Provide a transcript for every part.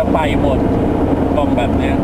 ก็ไปหมดกล่องแบบเนี้ย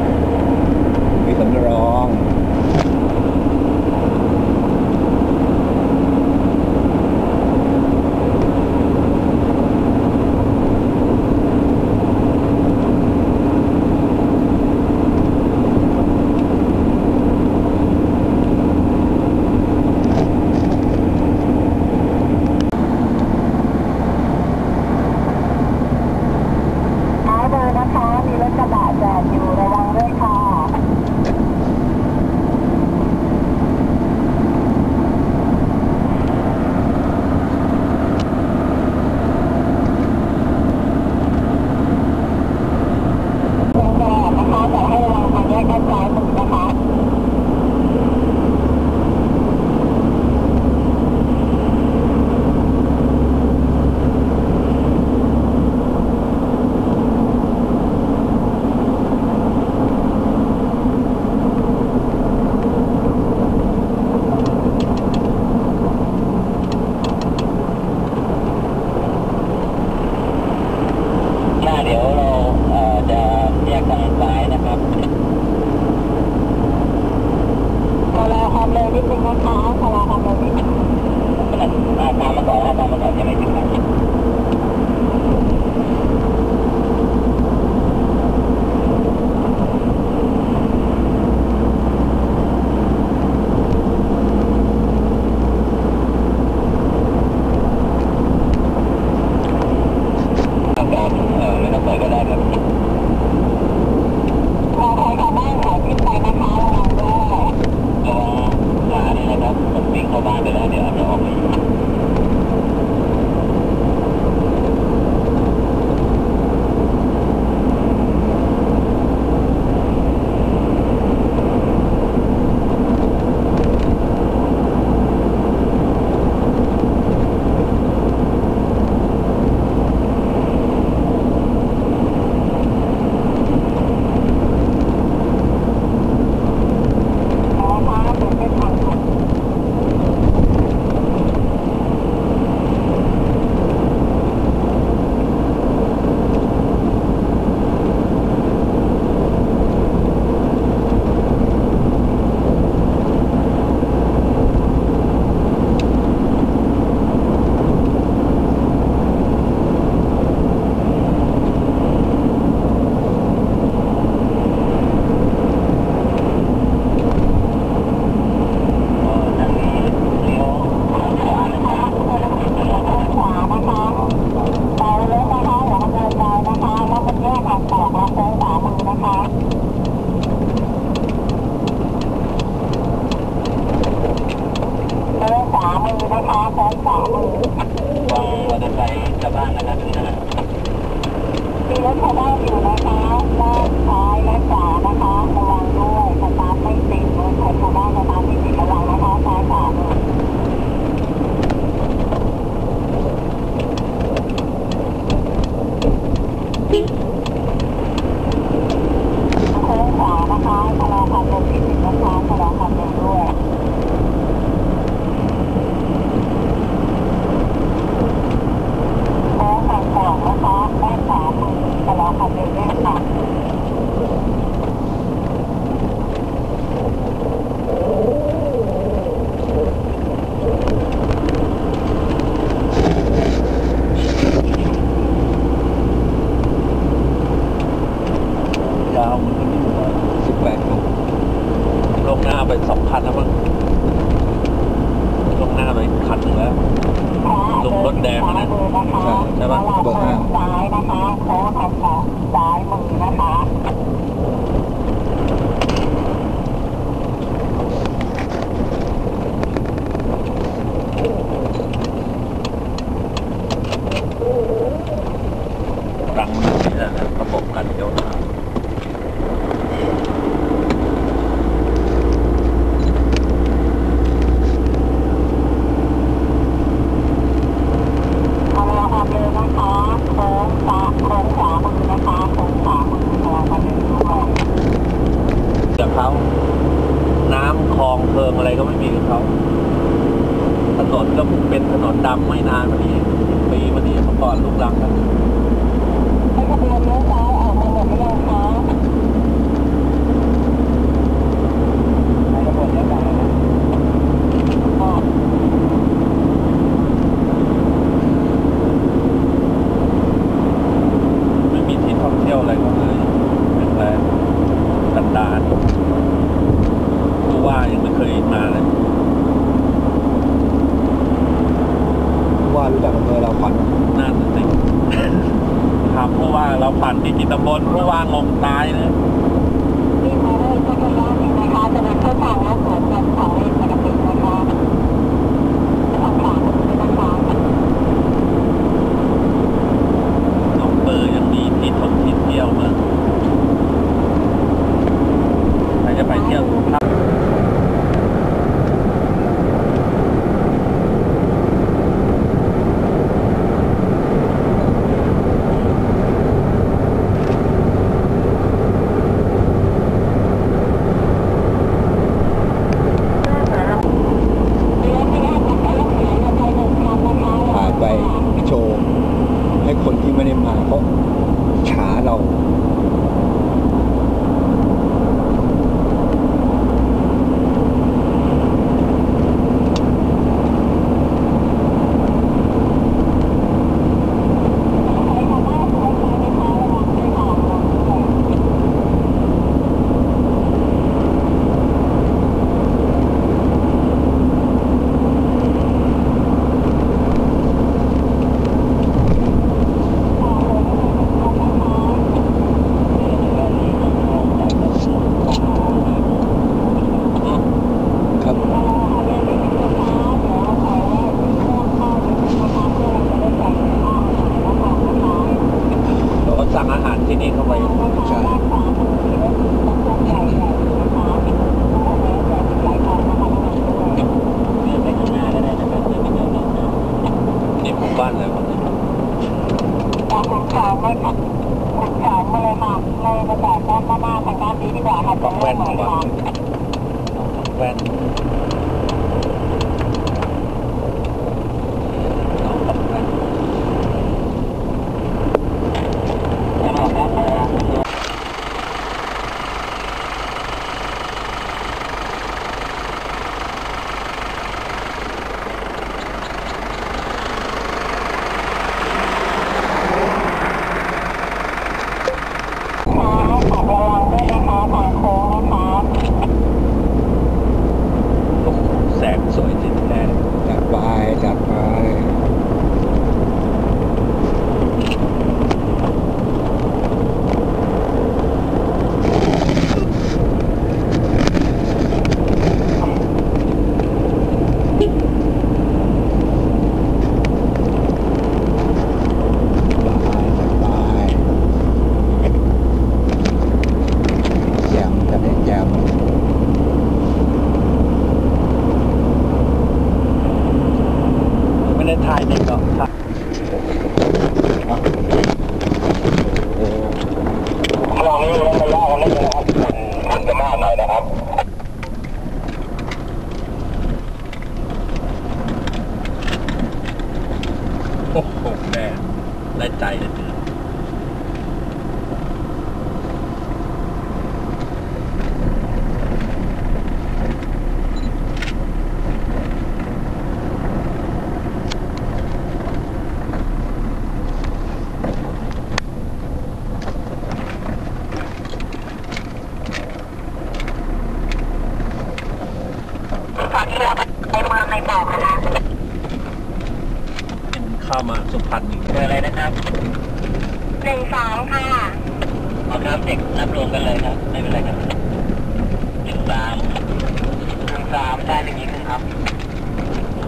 สามได้หนึ่งยิงหนึ่งครับ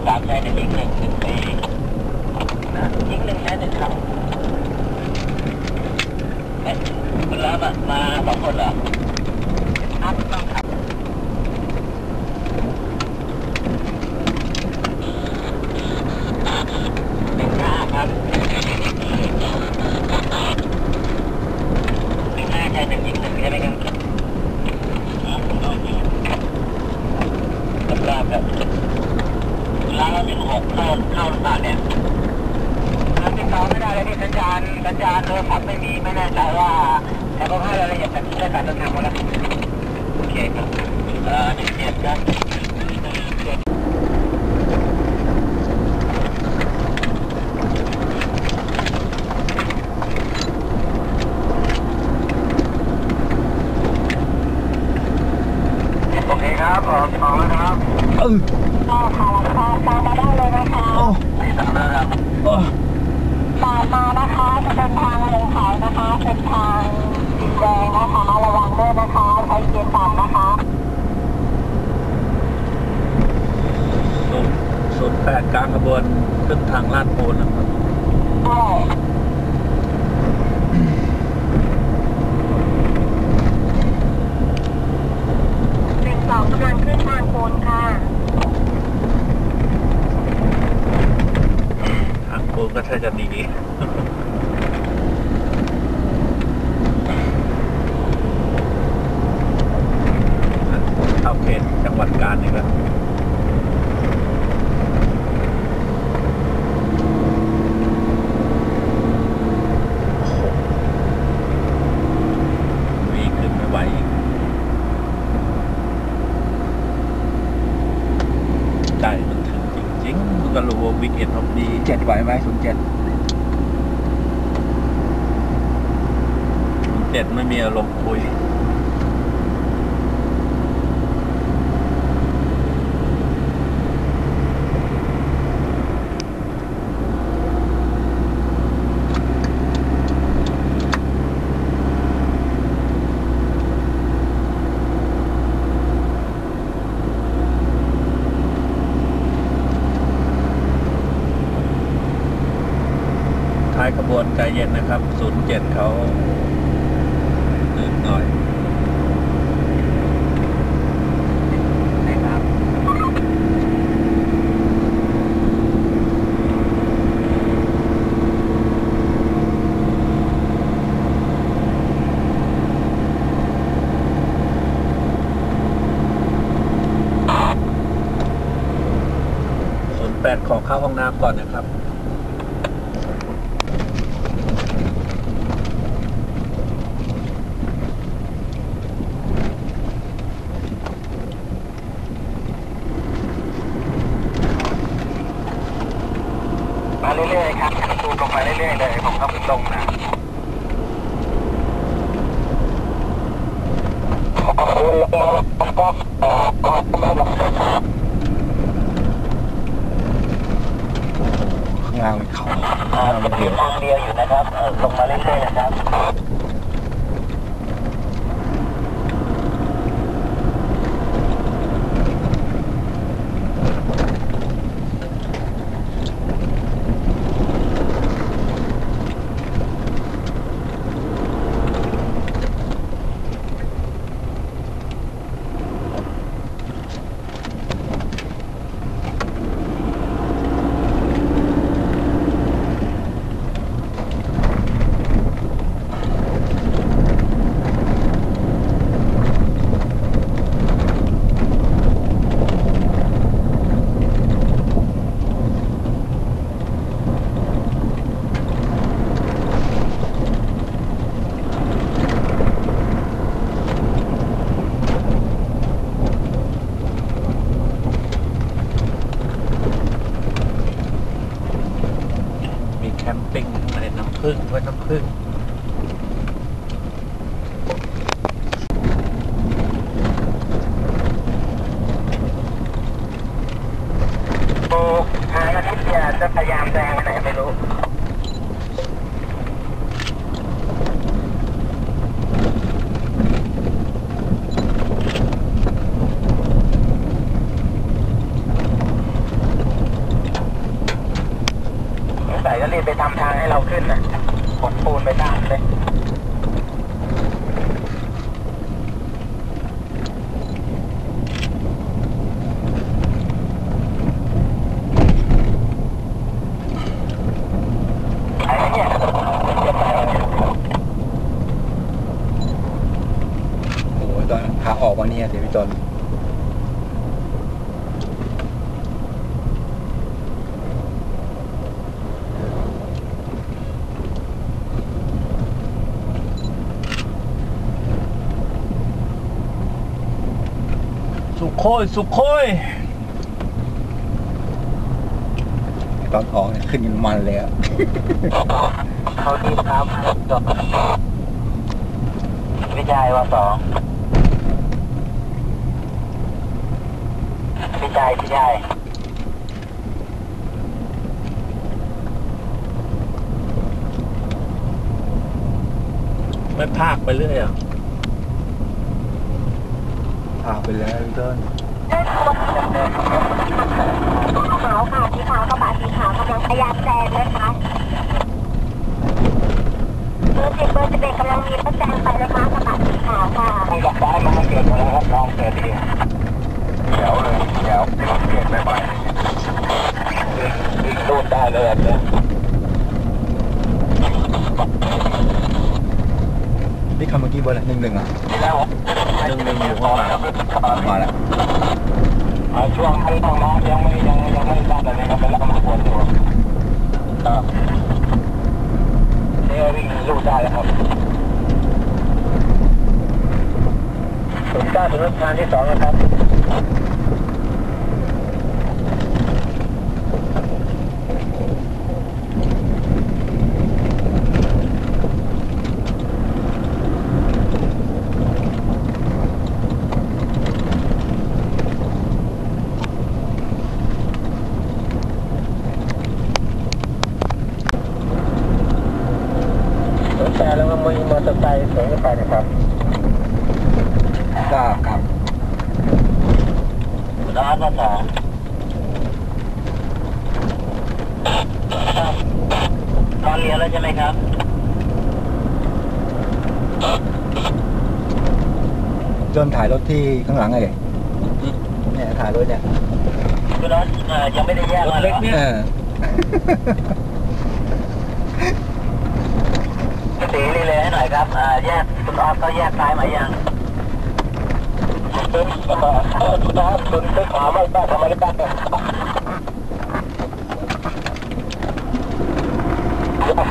สามได้หนึ่ยิงหนึ่งหนึ่งตีนะยิงหนึ่งแค่หนึ่งครับเอ๊ะคุณรับมาสองคนเหรอครับต้องครัาญนี่ครับวิ่งขึ้นไม่ไหวอีกใจมันถึงจริงๆมันก็รู้ว่าวิกเอ็นออฟดีเจ็ดไหวไหมศูนย์เจ็ดเด็ดไม่มีอารมณ์คุย ท้ายข บวนใจเย็นนะครับ07เขาหนืดหน่อยนะครับ08ขอเข้าห้องน้ำก่อนนะครับ มาเรื่อยๆครับตูลงมาเรื่อยๆเลยผมก็ตรงนะ ข้างล่างเป็นเขาข้างล่างเป็นเหวทางเดียวอยู่นะครับเออลงมาเรื่อยๆนะครับ มีแคมปิ้งข้างในน้ำผึ้งไว้น้ำผึ้ง โอ้ทางอาทิตย์เนี่ยจะพยายามแซงไปไหนไม่รู้ ใส่ก็รีบ ไปทำทางให้เราขึ้นนะขนปูนไปตามเลยไอ้เนี่ยจะไปโอ้โหตอนขาออกมาเนี่ยเดี๋ยวพี่จน โคยสุโคยตอนออกขึ้นมันแล้วเขาดีครับจบวิจัยว่าสองวิจัยวิจัยไม่ภาคไปเรื่อยอะ พาวไปแล้วพี่ต้นขาวค่ะสีขาวกระบะสีขาวกำลังพยายามแซงนะคะเบอร์สิบเบอร์สิบเอ็ดกำลังมีรถแซงไปนะคะกระบะสีขาวค่ะต้องกับซ้ายมันเกิดมาแล้วครับลองเกิดดีเดี๋ยวเลยเดี๋ยวเปลี่ยนไหม่วิ่งรูดได้เลยอะเนี่ย คำเมื่อกี้เบอร์อะไรหนึ่งหนึ่งอะหนึ่งหนึ่งอยู่ข้างหลังมาแล้วช่วงที่ต้องน้องยังไม่ยังยังไม่ทราบอะไรครับเป็นแล้วมาปวดอยู่ครับนี่วิ่งรูดได้แล้วครับถึงก้าถึงรถทางที่สองนะครับ สนใจแล้วมันมีมอเตอร์ไซค์สวนกันไปนะครับ ทราบครับ ร้านละสองตอนเรียนแล้วใช่ไหมครับ จ นถ่ายรถที่ข้างหลังไงเนี่ยถ่ายรถเนี่ยคือรถเอ่อยังไม่ได้แยกมาเล็กเนี่ยเออสีรีเลยให้หน่อยครับอ่าแยกคุณออฟก็แยกซ้ายมายังตึ้งแล้วก็คุณน้าคุณตึ้งขวาไม่ได้ทำไมได้บ้างเนี่ย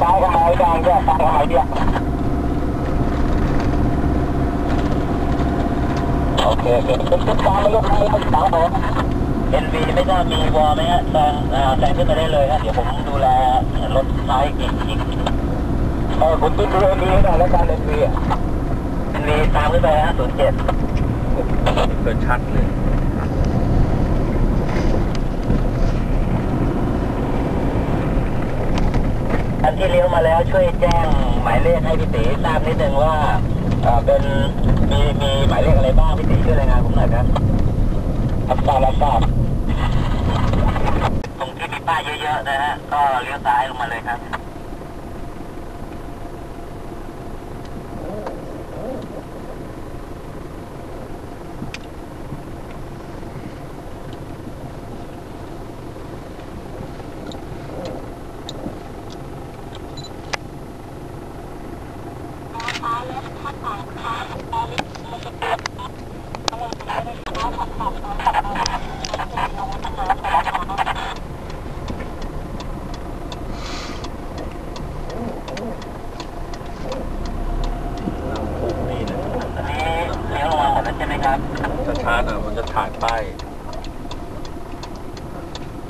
ซ้ายทำไมได้แยกซ้ายทำไมเนี่ย โอเคโอเคตึ้งตึ้งซ้าไม่ยกไม่ยกซ้ายเหรอเอ็นวีไม่ทราบมีวอลไหมฮะแซงอ่แซงขึ้นมาได้เลยฮะเดี๋ยวผมดูแลรถซ้ายอีกอีกเออคุณตึ้งดูเอ็นวีให้ได้แล้วกันเอ็นวีเอ็นวีตามขึ้นไปฮะศูนย์เจ็ดเกินชัดเลยอันที่เลี้ยวมาแล้วช่วยแจ้งหมายเลขให้พี่ตีทราบนิดนึงว่า เอ่อเป็นมีมีหมายเลขอะไรบ้างพี่ตีช่วยรายงานผมหน่อยครับรับทราบรับทราบตรงที่มีป้ายเยอะๆนะฮะก็เลี้ยวซ้ายลงมาเลยครับ นี่นะอันนี้เลี้ยวลงมาหมดแล้วใช่ไหมครับช้าๆหน่ อยมันจะถ่ายป้าย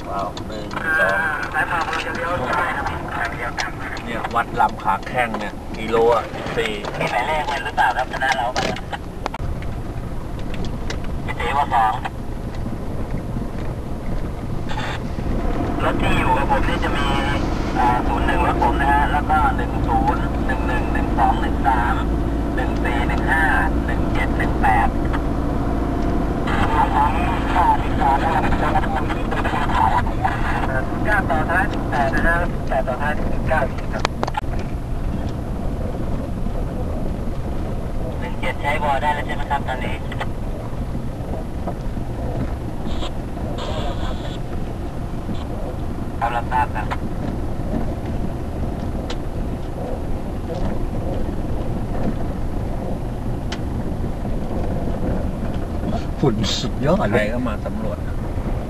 ว้าวหนึ่งสองสายพานเราจะเลี้ยวซ้ายครับเลี้ยวกลับเนี่ยวัดลำขาแข้งเนี่ยกิโลอะสี่มีหมายเลขเป็นหรือเปล่าครับคณะเราปะเนี่ยพี่ตีว่าสองรถที่อยู่กับผมนี่จะมีศูนย์หนึ่งรถผมนะฮะ แล้วก็หนึ่งศูนย์หนึ่งหนึ่งหนึ่งสองหนึ่งสามหนึ่งสี่หนึ่งห้าหนึ่งเจ็ดหนึ่งแปด ก้าต่อท้ายแปดนะฮะแปดต่อท้ายเก้าครับหนึ่งเจ็ดใช้วอได้แล้วใช่ไหมครับตอนนี้ครับรับทราบครับ ฝุ่นสุดยอดใคเลรยก็มาสำรวจ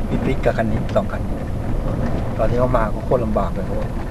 พี่ติ๊กกับคันนี้สองคันตอนที่เขามาก็โคตรลำบากเลยโอ้ยซ้า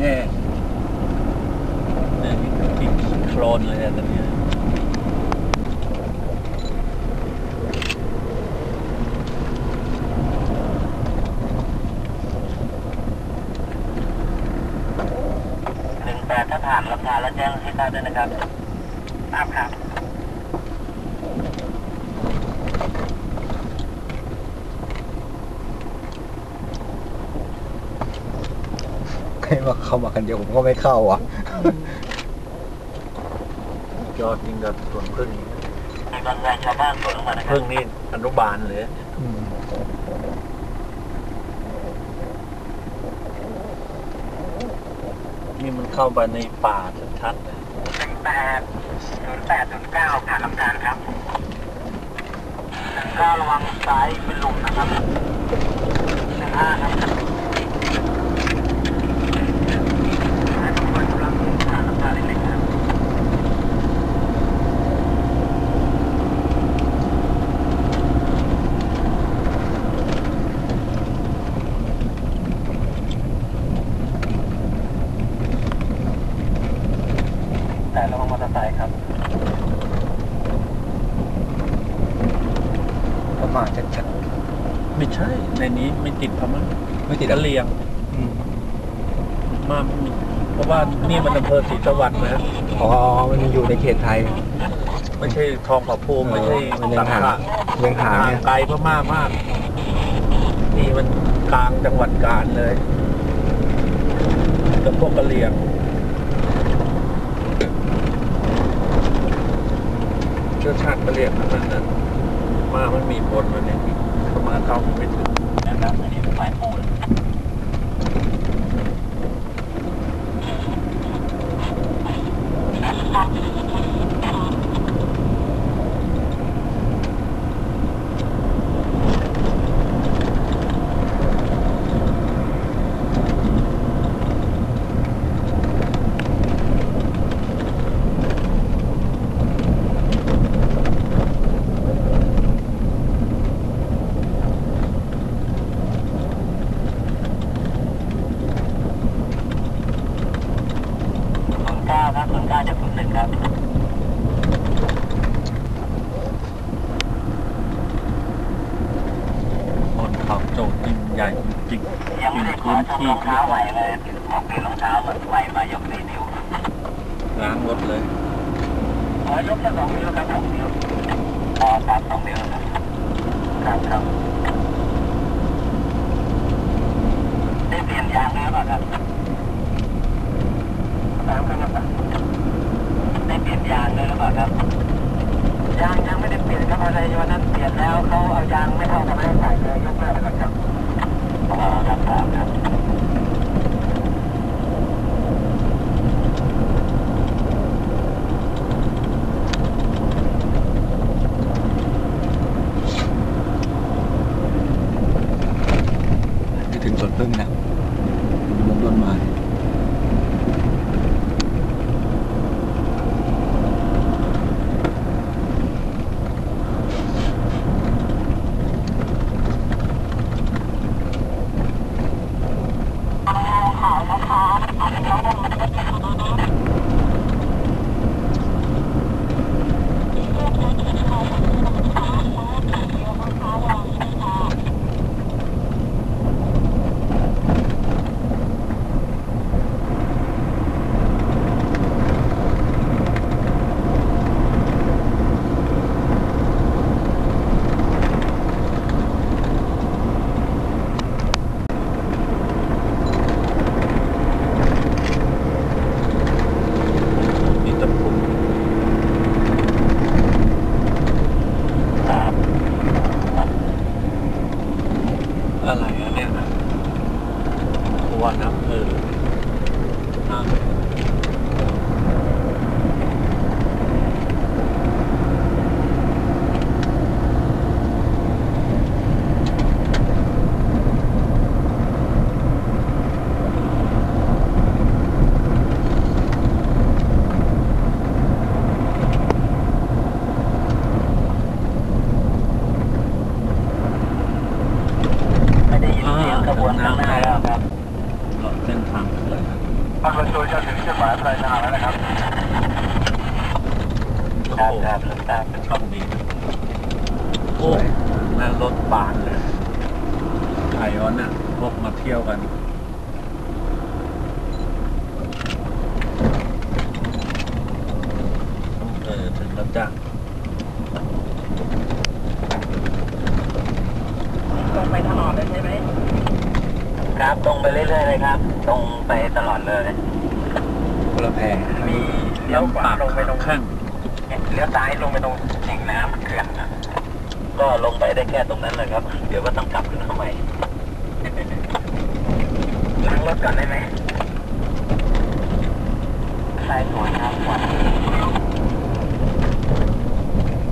แห้งเนี่ยยิ่งยิ่งโคลนเลยอะตอนเนี้ยหนึ่งแปดถ้าผ่านลำธารแล้วแจ้งให้ทราบด้วยนะครับทราบครับ ให้มาเข้ามากันเดียวผมก็ไม่เข้าอะ ยอดยิ่งกับสวนพึ่งมีบางรายชาวบ้านสวนลงมานะครับพึ่งนี่อนุบาลเลยอืมนี่มันเข้าไปในป่าชัดๆเลยหนึ่งแปดศูนย์แปดศูนย์เก้าผ่านลำธารครับหนึ่งเก้าระวังซ้ายเป็นหลุมนะครับหนึ่งห้าครับให้ทุกคนกำลังผ่านลำธารเล็กๆครับ แต่ระวังมอเตอร์ไซค์ครับ ประมาณชัด ไม่ใช่ ในนี้ไม่ติดพม่า ๆไม่ติด กะ อะ เหรียง อืม มากไม่มีเพราะว่านี่มันอำเภอศรีสวัสดิ์นะ อ๋อ มันอยู่ในเขตไทย ไม่ใช่ ทองผาภูมิไม่ใช่มันยังห่างสังขะยังห่างเนี่ยไกลพม่ามาก นี่มันกลางจังหวัดกาญเลยกับพวกกะเหรียงเชื้อชาติกะเหรียงทั้งนั้นนะมามันมีผลมันเนี่ยพม่าเข้าไม่ถึงนะครับอันนี้เป็นสายปูนศูนย์เก้าครับศูนย์เก้าจากศูนย์หนึ่ง ครับบนเขาโจกยิ่งใหญ่จริงยังไม่ได้ขอชมรองเท้าไหวเลยขอเปลี่ยนรองเท้ามาไหวมายกสี่นิ้วล้างรถเลยขอยกแค่สองนิ้วครับสองนิ้วพอครับสองนิ้วครับครับครับได้เปลี่ยนยางแล้วเปล่าครับตามกันครับได้เป ลี่ยนยางเลยหรือเปล่าครับยางยังไม่ได้เปลี่ยนครับอะไรวันนั้นเปลี่ยนแล้วเขาเอายางไม่เท่ากันให้ใส่เลยยกเลิกไปก่อนครับอ๋อครับครับครับถึงสวนพึ่งนะ ครับครับช่องนี้โอ้หน้ารถบานเลยไอออนน่ะพวกมาเที่ยวกัน เออ ถึงแล้วจ้ะตรงไปตลอดเลยใช่ไหมครับตรงไปเรื่อยๆเลยครับ ตรงไปตลอดเลย คนละแพรมีเลี้ยวขวาลงไปตรงข้าง เลี้ยวซ้ายลงไปตรงสิ่งน้ำเขื่อนนะก็ลงไปได้แค่ตรงนั้นเลยครับ เดี๋ยวก็ต้องกลับขึ้นมาใหม่ล้างรถก่อนได้ไหมซ้ายสวยครับขวา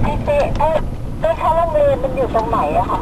พี่เต้เอ้ยเต้เข้าโรงเรียนมันอยู่ตรงไหนอะคะ